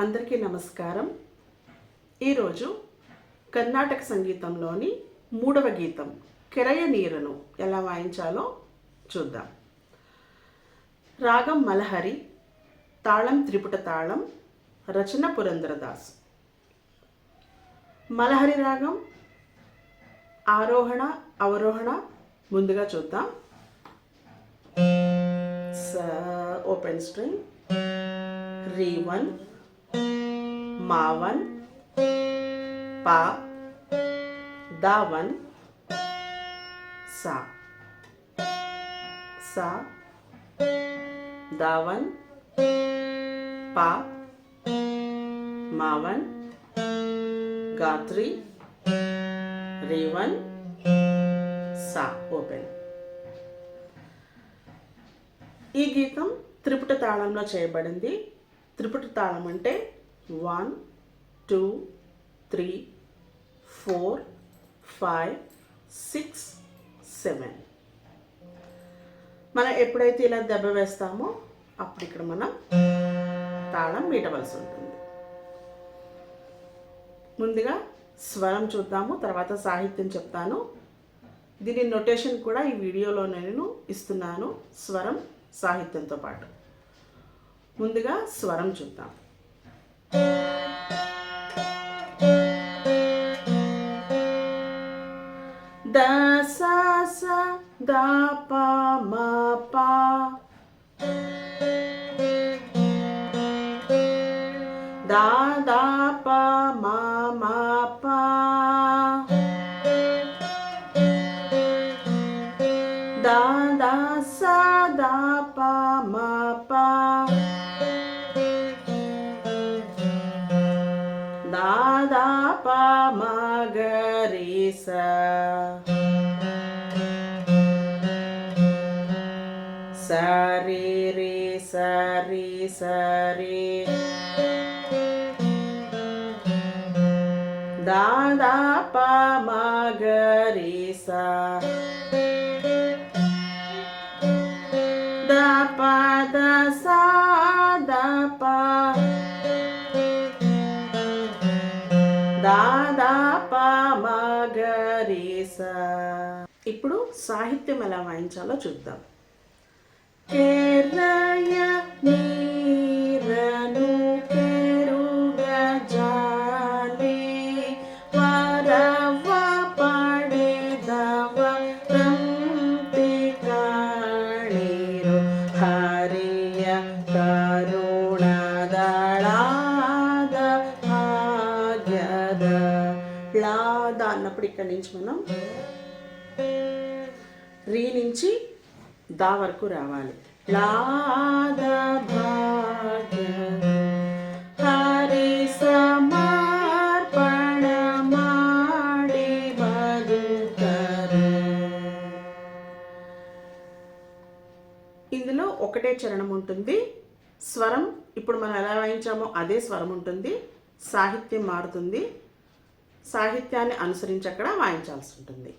అందరికీ నమస్కారం. ఈరోజు కర్ణాటక సంగీతంలోని మూడవ గీతం కెరయ నీరను ఎలా వాయించాలో చూద్దాం. రాగం మలహరి తాళం త్రిపుట తాళం రచన పురంధరదాస్. మలహరి రాగం ఆరోహణ అవరోహణ ముందుగా చూద్దాం. స ఓపెన్ స్ట్రింగ్ రీ వన్ మావన్ పా దావన్ సా. సా దావన్ పా మావన్ గాత్రి రేవన్ సా ఓపెన్. ఈ గీతం త్రిపుట తాళంలో చేయబడింది. త్రిపుట తాళం అంటే one two three four five six seven. మనం ఎప్పుడైతే ఇలా దెబ్బ వేస్తామో అప్పుడు ఇక్కడ మనం తాళం మీటవలసి ఉంటుంది. ముందుగా స్వరం చూద్దాము తర్వాత సాహిత్యం చెప్తాను. దీని నొటేషన్ కూడా ఈ వీడియోలో నేను ఇస్తున్నాను స్వరం సాహిత్యంతో పాటు. ముందుగా స్వరం చూద్దాం. ద సా సా ద ప మ ప ద ద ప మ మ ప ద ద సా ద ప ద ద ప మ గ రి స సరి రి సరి సరి ద ద ద ఇప్పుడు సాహిత్యం ఎలా వాయించాలో చూద్దాం. ఎర్రయ్య బ్లాద అన్నప్పుడు ఇక్కడి నుంచి మనం రీ నుంచి దా వరకు రావాలి. లాద భాగ్య హరి సమర్పణ ఇందులో ఒకటే చరణం ఉంటుంది. స్వరం ఇప్పుడు మనం ఎలా వాయించామో అదే స్వరం ఉంటుంది. సాహిత్యం మారుతుంది. సాహిత్యాన్ని అనుసరించి అక్కడ వాయించాల్సి ఉంటుంది.